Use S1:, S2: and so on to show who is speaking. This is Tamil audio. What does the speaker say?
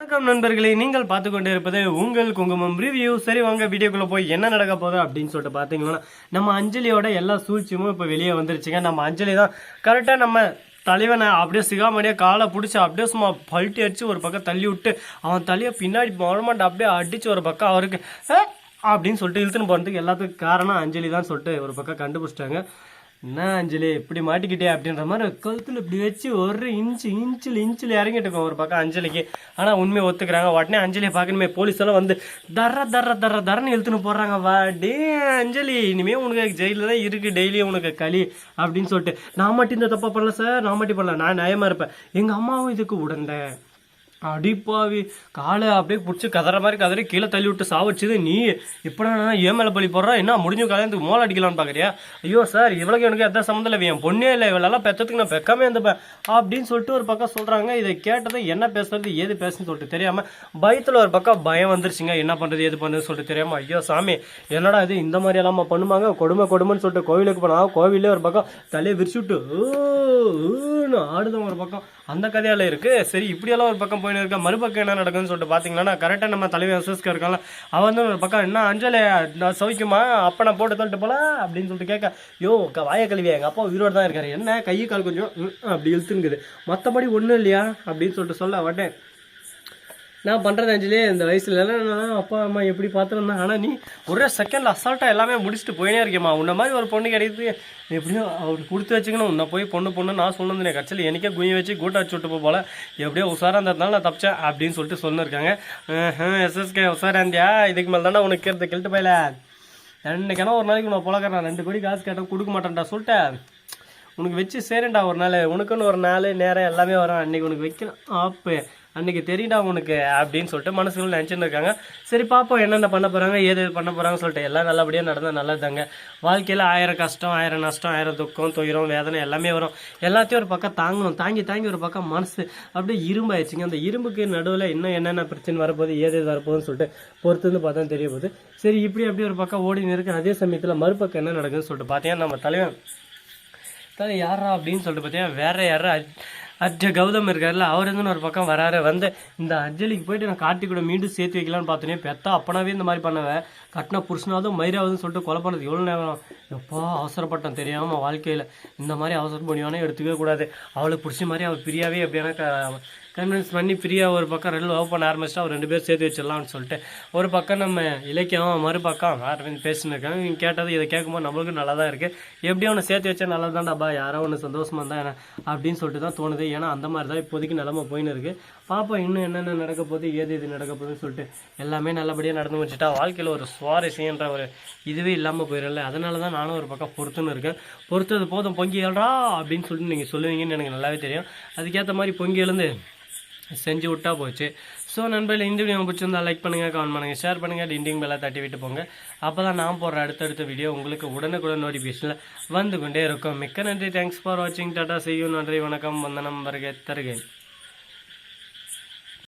S1: வணக்கம் நண்பர்களே நீங்கள் பார்த்து கொண்டு இருப்பது உங்கள் குங்குமம் ரிவ்யூ சரி வாங்க வீடியோக்குள்ள போய் என்ன நடக்க போகுது அப்படின்னு சொல்லிட்டு பார்த்தீங்கன்னா நம்ம அஞ்சலியோட எல்லா சூழ்ச்சியும் இப்போ வெளியே வந்துருச்சுங்க. நம்ம அஞ்சலி தான் கரெக்டாக நம்ம தலைவனை அப்படியே சிகாமணியா காலை பிடிச்சி அப்படியே சும்மா பல்ட்டி அடிச்சு ஒரு பக்கம் தள்ளி விட்டு அவன் தலையை பின்னாடி மொழமாட்ட அப்படியே அடிச்சு ஒரு பக்கம் அவருக்கு அப்படின்னு சொல்லிட்டு இழுத்துன்னு போகிறதுக்கு எல்லாத்துக்கும் காரணம் அஞ்சலி தான் சொல்லிட்டு ஒரு பக்கம் கண்டுபிடிச்சிட்டாங்க. என்ன அஞ்சலி இப்படி மாட்டிக்கிட்டே அப்படின்ற மாதிரி கழுத்தில் இப்படி வச்சு ஒரு இன்ச்சு இன்ச்சில் இன்ச்சில் இறங்கிட்டு இருக்கோம் ஒரு பக்கம் அஞ்சலிக்கு. ஆனால் உண்மையை ஒத்துக்கிறாங்க. உடனே அஞ்சலியை பார்க்கணுமே போலீஸ் எல்லாம் வந்து தர தர தர தரன்னு இழுத்துன்னு போடுறாங்க வா டே அஞ்சலி இனிமே உனக்கு ஜெயிலில் தான் இருக்கு டெய்லியும் உனக்கு களி அப்படின்னு சொல்லிட்டு. நான் மட்டும் இந்த தப்பா பண்ணல சார் நான் மட்டும் பண்ணல. நான் நியாயமா இருப்பேன். எங்கள் அம்மாவும் இதுக்கு உடந்தேன் அடிப்பாவி. காலை அப்படியே பிடிச்சி கதற மாதிரி கதறி கீழே தள்ளி விட்டு சாவச்சுது நீ இப்போ ஏ ஏன் மேலே பழி போடுறா? என்ன முடிஞ்ச கல்யாணத்துக்கு மோள அடிக்கலாம்னு பார்க்குறியா ஐயோ சார் இவளுக்கு எனக்கு எந்த சம்மந்தம் இல்லை. என் பொண்ணே இல்லை. இவளெல்லாம் பெற்றதுக்கு நான் பெக்காமே இருந்துப்பேன். அப்படின்னு சொல்லிட்டு ஒரு பக்கம் சொல்கிறாங்க இதை கேட்டது என்ன பேசுறது ஏது பேசுன்னு சொல்லிட்டு தெரியாமல் பயத்தில் ஒரு பக்கம் பயம் வந்துருச்சுங்க. என்ன பண்ணுறது ஏது பண்ணுறது சொல்லிட்டு தெரியாமல் ஐயோ சாமி என்னடா இது? இந்த மாதிரி எல்லாம் பண்ணுவாங்க கொடுமை கொடுமைன்னு சொல்லிட்டு கோவிலுக்கு போனால் கோவிலே ஒரு பக்கம் தலையை விரிச்சுட்டு ஊன்னு ஆடுதான் ஒரு பக்கம். அந்த கதையால இருக்குது சரி இப்படியெல்லாம் ஒரு பக்கம் போயிட்டு இருக்க? மறுபக்கம் என்ன நடக்குதுன்னு சொல்லிட்டு பார்த்தீங்கன்னா கரெக்டாக நம்ம தலைவர் அசோஸ்கர் இருக்காங்களா அவன் வந்து ஒரு பக்கம் என்ன அஞ்சலி நான் சவிக்குமா அப்போ நான் போட்டு தள்ளிட்டு போல அப்படின்னு சொல்லிட்டு கேட்க யோ வாய கழுவி எங்கள் அப்பா உயிரோடு தான் இருக்காரு. என்ன? கை கால் கொஞ்சம் அப்படி இழுத்துங்குது மற்றபடி ஒன்றும் இல்லையா? அப்படின்னு சொல்லிட்டு சொல்ல வட்டேன் நான் பண்ணுறது அஞ்சலி இந்த வயசுல எல்லாம் நான் அப்பா அம்மா எப்படி பார்த்துருந்தேன் ஆனால் நீ ஒரே செகண்டில் அசால்ட்டாக எல்லாமே முடிச்சுட்டு போயினே இருக்கேம்மா. உன்ன மாதிரி ஒரு பொண்ணு கிடைக்குது. எப்படியோ அவர் கொடுத்து வச்சுக்கணும். உன்னை போய் பொண்ணு பொண்ணு நான் சொன்னதுனே கட்சியில் எனக்கே குஞ்சு வச்சு கூட்ட வச்சு விட்டு போல. எப்படியோ உஷாராக இருந்ததுனால நான் தப்பிச்சேன் அப்படின்னு சொல்லிட்டு சொல்லிருக்காங்க. எஸ்எஸ்கே உஷாரா இருந்தியா இதுக்கு மேலே தானே உனக்கு கேட்டு கெட்டு போயில. ரெண்டு கிணம் ஒரு நாளைக்கு உன்னை பழக்கிறேன் ரெண்டு கோடி காசு கேட்டால் கொடுக்க மாட்டேன்டா சொல்லிட்டேன். உனக்கு வச்சு சேரேன்டா ஒரு நாள். உனக்குன்னு ஒரு நாள் நேரம் எல்லாமே வரும். அன்னைக்கு உனக்கு வைக்கணும். ஆப்பு. அன்னைக்கு தெரியும்டா உனக்கு அப்படின்னு சொல்லிட்டு மனசுக்குள்ள நினச்சிட்டு இருக்காங்க. சரி பார்ப்போம் என்னென்ன பண்ண போகிறாங்க ஏது பண்ண போகிறாங்கன்னு சொல்லிட்டு. எல்லாம் நல்லபடியாக நடந்தால் நல்லதுதாங்க. வாழ்க்கையில் ஆயிரம் கஷ்டம் ஆயிரம் நஷ்டம் ஆயிரம் துக்கம் துயரம் வேதனை எல்லாமே வரும். எல்லாத்தையும் ஒரு பக்கம் தாங்கணும். தாங்கி தாங்கி ஒரு பக்கம் மனசு. அப்படியே இரும்பாயிடுச்சுங்க. அந்த இரும்புக்கு நடுவில் இன்னும் என்னென்ன பிரச்சனை வரப்போகுது ஏது எது வரப்போகுதுன்னு சொல்லிட்டு பொறுத்து வந்து பார்த்தா தெரிய போகுது. சரி இப்படி அப்படியே ஒரு பக்கம் ஓடி இருக்கு. அதே சமயத்தில் மறுபக்கம் என்ன நடக்குதுன்னு சொல்லிட்டு பார்த்தீங்கன்னா நம்ம தலைவன் தலை யாரா அப்படின்னு சொல்லிட்டு பார்த்தீங்கன்னா வேற யாரா அஜ கௌதம் இருக்கார்ல அவர் இருந்து ஒரு பக்கம் வராரு. வந்து இந்த அஜலிக்கு போயிட்டு நான் காட்டி கூட மீண்டும் சேர்த்து வைக்கலாம்னு பார்த்தோன்னே பெத்தா அப்பனாவே இந்த மாதிரி பண்ணுவேன் கட்டின புருஷனாவதும் மயிராவதுன்னு சொல்லிட்டு கொலை பண்ணது எவ்வளோ நேரம்? எப்போ அவசரப்பட்டேன். தெரியாமல் வாழ்க்கையில் இந்த மாதிரி அவசரம் பண்ணிவானே எடுத்துக்கவே கூடாது. அவளுக்கு பிடிச்ச மாதிரி அவள் பிரியாவே எப்படியானா கன்வின்ஸ் பண்ணி ஃப்ரீயாக ஒரு பக்கம் ரெண்டு லவ் பண்ண ஆரம்பிச்சிட்டா அவர் ரெண்டு பேர் சேர்த்து வச்சிடலாம்னு சொல்லிட்டு. ஒரு பக்கம் நம்ம இலக்கியம் மறுபக்கம் அரவிந்த் பேசின்னு இருக்காங்க. இவங்க கேட்டது இதை கேட்கும்போது நம்மளுக்கும் நல்லா தான் இருக்குது எப்படி அவனை சேர்த்து வச்சா நல்லா தான்டாப்பா யாரோ ஒன்று சந்தோஷமாக இருந்தா என்ன அப்படின்னு சொல்லிட்டு தான் தோணுது. ஏன்னா அந்த மாதிரி தான் இப்போதைக்கு நிலமை போயின்னு இருக்குது பாப்போம் இன்னும் என்னென்ன நடக்க போகுது ஏது இது நடக்க போகுதுன்னு சொல்லிட்டு எல்லாமே நல்லபடியாக நடந்து முடிச்சுட்டா வாழ்க்கையில் ஒரு சுவாரஸ்யன்ற ஒரு இதுவே இல்லாமல் போயிடல அதனால தான் நானும் ஒரு பக்கம் பொறுத்துன்னு இருக்கேன். பொறுத்தது போதும் பொங்கி எழுறா அப்படின்னு சொல்லிட்டு நீங்கள் சொல்லுவீங்கன்னு எனக்கு நல்லாவே தெரியும். அதுக்கேற்ற மாதிரி பொங்கி எழுந்து செஞ்சு விட்டா போச்சு. ஸோ நண்பர்கள் இந்த வீடியோ பிடிச்சிருந்தா லைக் பண்ணுங்கள் கமெண்ட் பண்ணுங்கள் ஷேர் பண்ணுங்கள் டிண்டிங் பெல்லாம் தட்டி விட்டு போங்க. அப்போ தான் நான் போடுற அடுத்தடுத்த வீடியோ உங்களுக்கு உடனுக்குடன் நோட்டிஃபிகேஷனில் வந்து கொண்டே இருக்கும். மிக்க நன்றி. தேங்க்ஸ் ஃபார் வாட்சிங் டாட்டா செய்யும் நன்றி வணக்கம். வந்தனம் வருகை தருகை